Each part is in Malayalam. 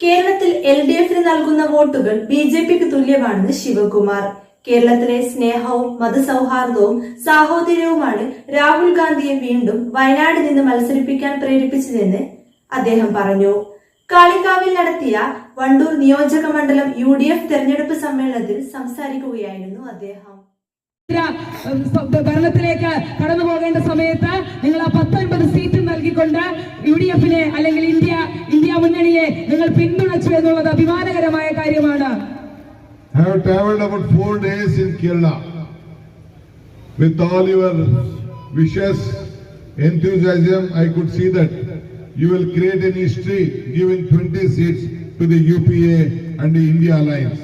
കേരളത്തിൽ എൽ ഡി എഫിന് നൽകുന്ന വോട്ടുകൾ ബി ജെ പിക്ക് തുല്യമാണെന്ന് ശിവകുമാർ. കേരളത്തിലെ സ്നേഹവും മതസൗഹാർദ്ദവും സാഹോദര്യവുമാണ് രാഹുൽ ഗാന്ധിയെ വീണ്ടും വയനാട് നിന്ന് മത്സരിപ്പിക്കാൻ പ്രേരിപ്പിച്ചതെന്ന് അദ്ദേഹം പറഞ്ഞു. കാളിക്കാവിൽ നടത്തിയ വണ്ടൂർ നിയോജക മണ്ഡലം യു ഡി എഫ് തെരഞ്ഞെടുപ്പ് സമ്മേളനത്തിൽ സംസാരിക്കുകയായിരുന്നു അദ്ദേഹം. ഭരണത്തിലേക്ക് കടന്നു പോകേണ്ട സമയത്ത് നിങ്ങൾ ആ പത്തൊൻപത് സീറ്റ് നൽകിക്കൊണ്ട് യു ഡി എഫിനെ അല്ലെങ്കിൽ ഇന്ത്യ ഇന്ത്യ മുന്നണിയെ നിങ്ങൾ പിന്തുണച്ചു എന്നുള്ളത് അഭിമാനകരമായ കാര്യമാണ് I traveled about four days in Kerala. With all your wishes, enthusiasm, I could see that you will create an history giving 20 seats to the UPA and the India Alliance.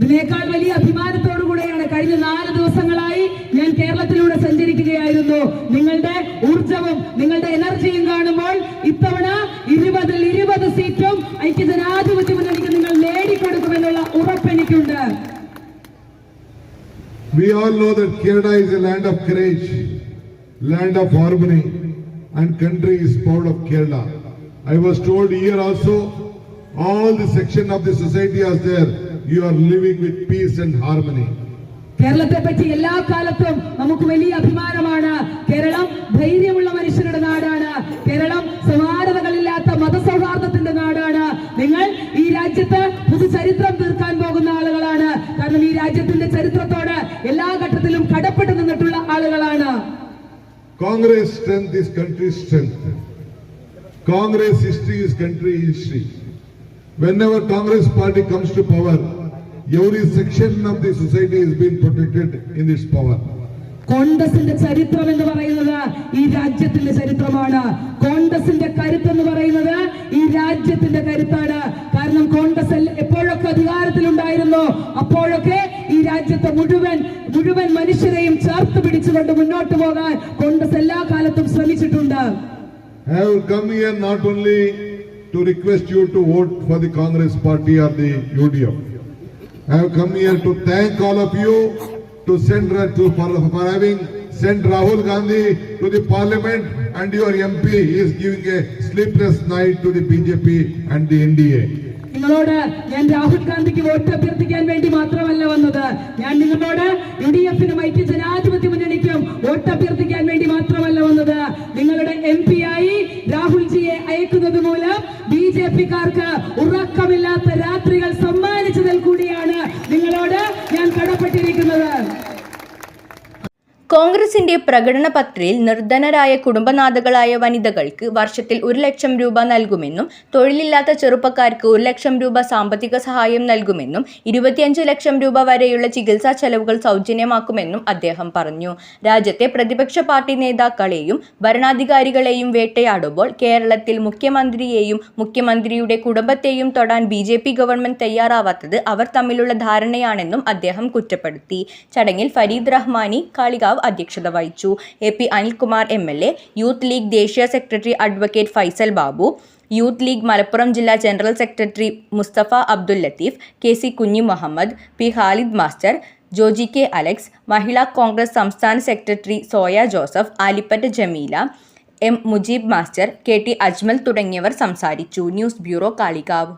ഇതിനേക്കാൾ വലിയ അഭിമാനത്തോടു കൂടെയാണ് കഴിഞ്ഞ നാല് ദിവസങ്ങളായി ഞാൻ കേരളത്തിലൂടെ സഞ്ചരിക്കുകയായിരുന്നു നിങ്ങളുടെ ഊർജവും നിങ്ങളുടെ എനർജിയും കാണുമ്പോൾ ഇത്തവണ ഇരുപതിൽ ഇരുപത് സീറ്റും ഐക്യജനാധിപത്യ മുന്നണിക്ക് നിങ്ങൾ നേടിക്കൊടുക്കുമെന്നുള്ള ഉറപ്പെനിക്കുണ്ട് We all know that Kerala is a land of courage, land of harmony, and country is proud of Kerala. I was told here also, all the section of the society are there. You are living with peace and harmony. കേരളത്തെ പറ്റി എല്ലാ കാലത്തും നമുക്ക് വലിയ അഭിമാനമാണ് കേരളം ധൈര്യമുള്ള മനുഷ്യരുടെ നാടാണ് കേരളം സമാനതകളില്ലാത്ത മതസൗഹാർദ്ദത്തിന്റെ നാടാണ് നിങ്ങൾ ഈ രാജ്യത്ത് പുതുചരിത്രം തീർക്കാൻ പോകുന്ന ആളുകളാണ് കാരണം ഈ രാജ്യത്തിന്റെ ചരിത്രത്തോട് എല്ലാ ഘട്ടത്തിലും കടപ്പെട്ടു നിന്നിട്ടുള്ള ആളുകളാണ് Congress strength is country's strength. Congress history is country history. Whenever Congress party comes to power, every section of the society is being protected in its power. കോൺഗ്രസിന്റെ ചരിത്രം എന്ന് പറയുന്നത് ഈ രാജ്യത്തിന്റെ ചരിത്രമാണ് കോൺഗ്രസിന്റെ കരുത്ത് എന്ന് പറയുന്നത് ഈ രാജ്യത്തിന്റെ കരുത്താണ് കാരണം കോൺഗ്രസ് എൽ- എപ്പോഴൊക്കെ അധികാരത്തിലുണ്ടായിരുന്നു അപ്പോഴൊക്കെ ഈ രാജ്യത്തെ മുഴുവൻ മുഴുവൻ മനുഷ്യരെയും ചേർത്ത് പിടിച്ചുകൊണ്ട് മുന്നോട്ട് പോകാൻ കോൺഗ്രസ് എല്ലാ കാലത്തും ശ്രമിച്ചിട്ടുണ്ട് I have come here not only to request you to vote for the Congress party or the UDF. I have come here to thank all of you to send to for, for having sent Rahul Gandhi to the parliament and your MP is giving a sleepless night to the BJP and the NDA. നിങ്ങളോട് ഞാൻ രാഹുൽ ഗാന്ധിക്ക് വോട്ട് അഭ്യർത്ഥിക്കാൻ വേണ്ടി മാത്രമല്ല വന്നത് ഞാൻ നിങ്ങളോട് യു ഡി എഫിനും ഐക്യ ജനാധിപത്യ മുന്നണിക്കും വോട്ട് അഭ്യർത്ഥിക്കാൻ വേണ്ടി മാത്രമല്ല വന്നത് നിങ്ങളുടെ എം പി ആയി രാഹുൽജിയെ അയക്കുന്നത് മൂലം ബി ജെ പിക്കാർക്ക് ഉറക്കമില്ലാത്ത രാത്രികൾ സമ്മാനിച്ചതിൽ കൂടിയാണ് നിങ്ങളോട് ഞാൻ കടപ്പെട്ടിരിക്കുന്നത് കോൺഗ്രസിന്റെ പ്രകടന പത്രികയിൽ നിർധനരായ കുടുംബനാഥകളായ വനിതകൾക്ക് വർഷത്തിൽ ഒരു ലക്ഷം രൂപ നൽകുമെന്നും തൊഴിലില്ലാത്ത ചെറുപ്പക്കാർക്ക് ഒരു ലക്ഷം രൂപ സാമ്പത്തിക സഹായം നൽകുമെന്നും ഇരുപത്തിയഞ്ച് ലക്ഷം രൂപ വരെയുള്ള ചികിത്സാ ചെലവുകൾ സൗജന്യമാക്കുമെന്നും അദ്ദേഹം പറഞ്ഞു. രാജ്യത്തെ പ്രതിപക്ഷ പാർട്ടി നേതാക്കളെയും ഭരണാധികാരികളെയും വേട്ടയാടുമ്പോൾ കേരളത്തിൽ മുഖ്യമന്ത്രിയെയും മുഖ്യമന്ത്രിയുടെ കുടുംബത്തെയും തൊടാൻ ബി ജെ പി ഗവൺമെന്റ് തയ്യാറാവാത്തത് അവർ തമ്മിലുള്ള ധാരണയാണെന്നും അദ്ദേഹം കുറ്റപ്പെടുത്തി. ചടങ്ങിൽ ഫരീദ് റഹ്മാനി കാളികാവ് അധ്യക്ഷത വഹിച്ചു. A P Anilkumar M L A youth league ദേശീയ secretary advocate Faisal Babu youth league Malappuram ജില്ലാ general secretary Mustafa Abdul Latheef K C Kunhi Muhammad P Khalid master Joji K Alex Mahila Congress സംസ്ഥാന secretary Soya Joseph Alippatta Jameela M Mujeeb master K T Ajmal തുടങ്ങിയവർ സംസാരിച്ചു. News bureau Kalikavu.